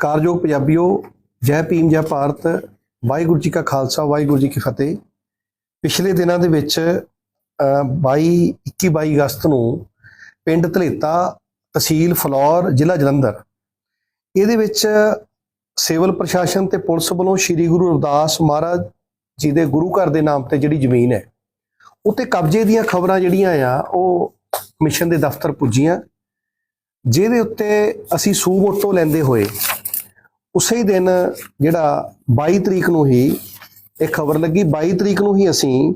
ਸਤਿਕਾਰਯੋਗ ਪੰਜਾਬੀਓ ਜੈ ਭੀਮ ਜੈ ਭਾਰਤ ਵਾਹਿਗੁਰੂ ਜੀ ਕਾ ਖਾਲਸਾ ਵਾਹਿਗੁਰੂ ਜੀ ਕੀ ਫਤਿਹ। ਪਿਛਲੇ ਦਿਨਾਂ ਦੇ ਵਿੱਚ ਅ, 22 21 22 ਅਗਸਤ ਨੂੰ ਪਿੰਡ ਧਲੇਤਾ ਤਹਿਸੀਲ ਫਲੌਰ ਜ਼ਿਲ੍ਹਾ ਜਲੰਧਰ। ਇਹਦੇ ਵਿੱਚ ਸਿਵਲ ਪ੍ਰਸ਼ਾਸਨ ਤੇ ਪੁਲਿਸ ਵੱਲੋਂ ਸ੍ਰੀ ਗੁਰੂ ਰਵਿਦਾਸ ਮਹਾਰਾਜ ਜੀ ਦੇ ਗੁਰੂ ਘਰ ਦੇ ਨਾਮ ਤੇ ਜਿਹੜੀ ਜ਼ਮੀਨ ਹੈ ਉੱਤੇ ਕਬਜ਼ੇ ਦੀਆਂ ਖਬਰਾਂ ਜਿਹੜੀਆਂ ਆ ਉਹ ਮਿਸ਼ਨ ਦੇ ਦਫ਼ਤਰ ਪੁੱਜੀਆਂ ਜਿਹਦੇ ਉੱਤੇ ਅਸੀਂ ਸੂ ਸੂਮੋਟੋ ਲੈਂਦੇ ਹੋਏ ਉਸੇ ਦਿਨ ਜਿਹੜਾ 22 ਤਰੀਕ ਨੂੰ ਹੀ ਇਹ ਖਬਰ ਲੱਗੀ 22 ਤਰੀਕ ਨੂੰ ਹੀ ਅਸੀਂ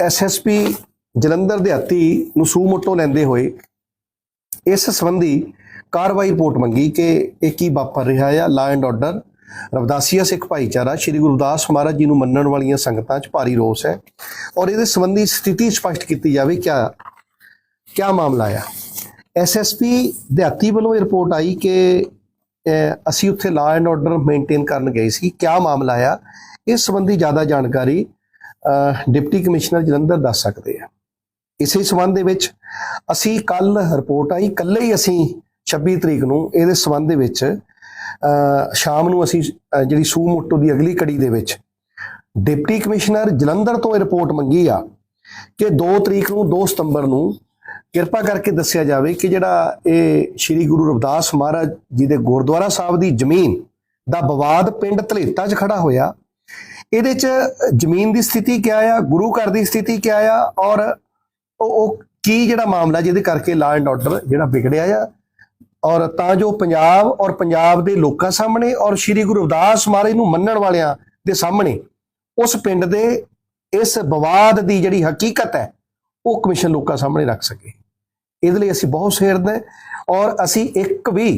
ਐਸਐਸਪੀ ਜਲੰਧਰ ਦਿਹਾਤੀ ਨੂੰ ਸੂਮੋਟੋ ਲੈਂਦੇ ਹੋਏ ਇਸ ਸੰਬੰਧੀ ਕਾਰਵਾਈ ਰਿਪੋਰਟ ਮੰਗੀ ਕਿ ਇਹ ਕੀ ਵਾਪਰ ਰਿਹਾ ਹੈ ਲਾ ਐਂਡ ਆਰਡਰ ਰਵਦਾਸੀਆ ਸਿੱਖ ਭਾਈਚਾਰਾ, ਸ੍ਰੀ ਗੁਰਦਾਸ ਮਹਾਰਾਜ ਜੀ ਨੂੰ ਮੰਨਣ ਵਾਲੀਆਂ ਸੰਗਤਾਂ 'ਚ ਭਾਰੀ ਰੋਸ ਹੈ ਔਰ ਇਹਦੇ ਸੰਬੰਧੀ ਸਥਿਤੀ ਸਪਸ਼ਟ ਕੀਤੀ ਜਾਵੇ, ਕਿਆ ਕਿਆ ਮਾਮਲਾ ਆ? ਐਸਐਸਪੀ ਦਿਹਾਤੀ ਵੱਲੋਂ ਇਹ ਰਿਪੋਰਟ ਆਈ ਕਿ ਅਸੀਂ ਉੱਥੇ ਲਾ ਐਂਡ ਆਰਡਰ ਮੇਨਟੇਨ ਕਰਨ ਗਏ ਸੀ। ਕਿਆ ਮਾਮਲਾ ਆ? ਇਸ ਸੰਬੰਧੀ ਜ਼ਿਆਦਾ ਜਾਣਕਾਰੀ ਡਿਪਟੀ ਕਮਿਸ਼ਨਰ ਜਲੰਧਰ ਦੱਸ ਸਕਦੇ ਆ। ਇਸੇ ਸੰਬੰਧ ਦੇ ਵਿੱਚ ਅਸੀਂ ਕੱਲ ਰਿਪੋਰਟ ਆਈ। ਕੱਲੇ ਹੀ ਅਸੀਂ 26 ਤਰੀਕ ਨੂੰ ਇਹਦੇ ਸੰਬੰਧ ਦੇ ਵਿੱਚ ਸ਼ਾਮ ਨੂੰ ਅਸੀਂ ਜਿਹੜੀ ਸੂ ਮੋਟੋ ਦੀ ਅਗਲੀ ਕੜੀ ਦੇ ਵਿੱਚ ਡਿਪਟੀ ਕਮਿਸ਼ਨਰ ਜਲੰਧਰ ਤੋਂ ਇਹ ਰਿਪੋਰਟ ਮੰਗੀ ਆ ਕਿ 2 ਤਰੀਕ ਨੂੰ 2 ਸਤੰਬਰ ਨੂੰ ਕਿਰਪਾ ਕਰਕੇ ਦੱਸਿਆ ਜਾਵੇ ਕਿ ਜਿਹੜਾ ਇਹ ਸ੍ਰੀ ਗੁਰੂ ਰਵਿਦਾਸ ਮਹਾਰਾਜ ਜੀ ਦੇ ਗੁਰਦੁਆਰਾ ਸਾਹਿਬ ਦੀ ਜ਼ਮੀਨ ਦਾ ਵਿਵਾਦ ਪਿੰਡ ਧਲੇਤਾ 'ਚ ਖੜਾ ਹੋਇਆ, ਇਹਦੇ 'ਚ ਜ਼ਮੀਨ ਦੀ ਸਥਿਤੀ ਕਿਆ ਆ, ਗੁਰੂ ਘਰ ਦੀ ਸਥਿਤੀ ਕਿਆ ਆ ਔਰ ਉਹ ਉਹ ਕੀ ਜਿਹੜਾ ਮਾਮਲਾ ਜਿਹਦੇ ਕਰਕੇ ਲਾ ਐਂਡ ਆਰਡਰ ਜਿਹੜਾ ਵਿਗੜਿਆ ਆ ਔਰ ਤਾਂ ਜੋ ਪੰਜਾਬ ਔਰ ਪੰਜਾਬ ਦੇ ਲੋਕਾਂ ਸਾਹਮਣੇ ਔਰ ਸ੍ਰੀ ਗੁਰੂ ਰਵਿਦਾਸ ਮਹਾਰਾਜ ਨੂੰ ਮੰਨਣ ਵਾਲਿਆਂ ਦੇ ਸਾਹਮਣੇ ਉਸ ਪਿੰਡ ਦੇ ਇਸ ਵਿਵਾਦ ਦੀ ਜਿਹੜੀ ਹਕੀਕਤ ਹੈ ਉਹ ਕਮਿਸ਼ਨ ਲੋਕਾਂ ਸਾਹਮਣੇ ਰੱਖ ਸਕੇ। ਇਹਦੇ ਲਈ ਅਸੀਂ ਬਹੁਤ ਸੇਰਦੇ ਹਾਂ ਔਰ ਅਸੀਂ ਇੱਕ ਵੀ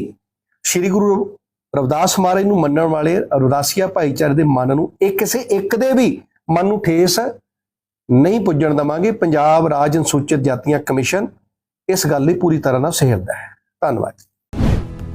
ਸ੍ਰੀ ਗੁਰੂ ਰਵਿਦਾਸ ਮਹਾਰਾਜ ਨੂੰ ਮੰਨਣ ਵਾਲੇ ਰੁਦਾਸੀਆ ਭਾਈਚਾਰੇ ਦੇ ਮਨ ਨੂੰ ਇਹ ਕਿਸੇ ਇੱਕ ਦੇ ਵੀ ਮਨ ਨੂੰ ਠੇਸ ਨਹੀਂ ਪੁੱਜਣ ਦਵਾਂਗੇ। ਪੰਜਾਬ ਰਾਜ ਅਨੁਸੂਚਿਤ ਜਾਤੀਆਂ ਕਮਿਸ਼ਨ ਇਸ ਗੱਲ ਲਈ ਪੂਰੀ ਤਰ੍ਹਾਂ ਨਾਲ ਸਹਿਰਦਾ ਹੈ। ਧੰਨਵਾਦ।